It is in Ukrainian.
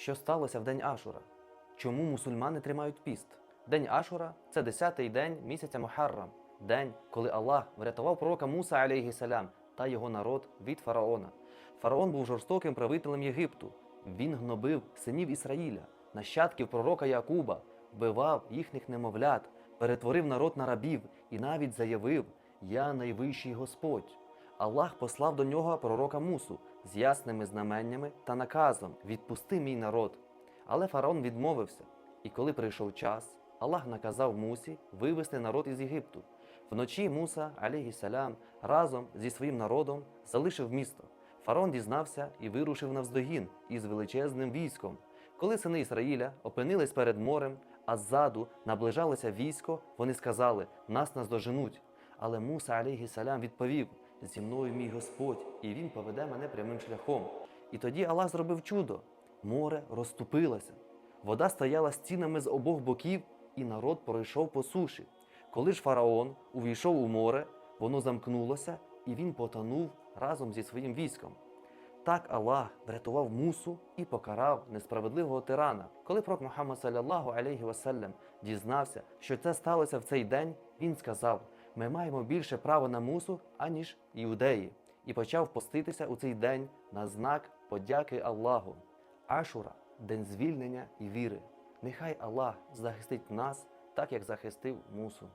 Що сталося в день Ашура? Чому мусульмани тримають піст? День Ашура це 10-й день місяця Мухаррам, день, коли Аллах врятував пророка Муса алейхісалям та його народ від фараона. Фараон був жорстоким правителем Єгипту. Він гнобив синів Ісраїля, нащадків пророка Якуба, вбивав їхніх немовлят, перетворив народ на рабів і навіть заявив: Я найвищий Господь. Аллах послав до нього пророка Мусу з ясними знаменнями та наказом відпусти мій народ. Але фараон відмовився. І коли прийшов час, Аллах наказав Мусі вивести народ із Єгипту. Вночі Муса, алейхіссалям, разом зі своїм народом залишив місто. Фараон дізнався і вирушив навздогін із величезним військом. Коли сини Ісраїля опинились перед морем, а ззаду наближалося військо, вони сказали: нас наздоженуть. Але Муса, алейхіссалям, відповів: зі мною мій Господь, і він поведе мене прямим шляхом. І тоді Аллах зробив чудо. Море розступилося. Вода стояла стінами з обох боків, і народ пройшов по суші. Коли ж фараон увійшов у море, воно замкнулося, і він потонув разом зі своїм військом. Так Аллах врятував Мусу і покарав несправедливого тирана. Коли пророк Мухаммад саллаллаху алейхі васеллям дізнався, що це сталося в цей день, він сказав: Ми маємо більше права на Мусу, аніж іудеї, і почав поститися у цей день на знак подяки Аллаху. Ашура день звільнення і віри. Нехай Аллах захистить нас, так як захистив Мусу.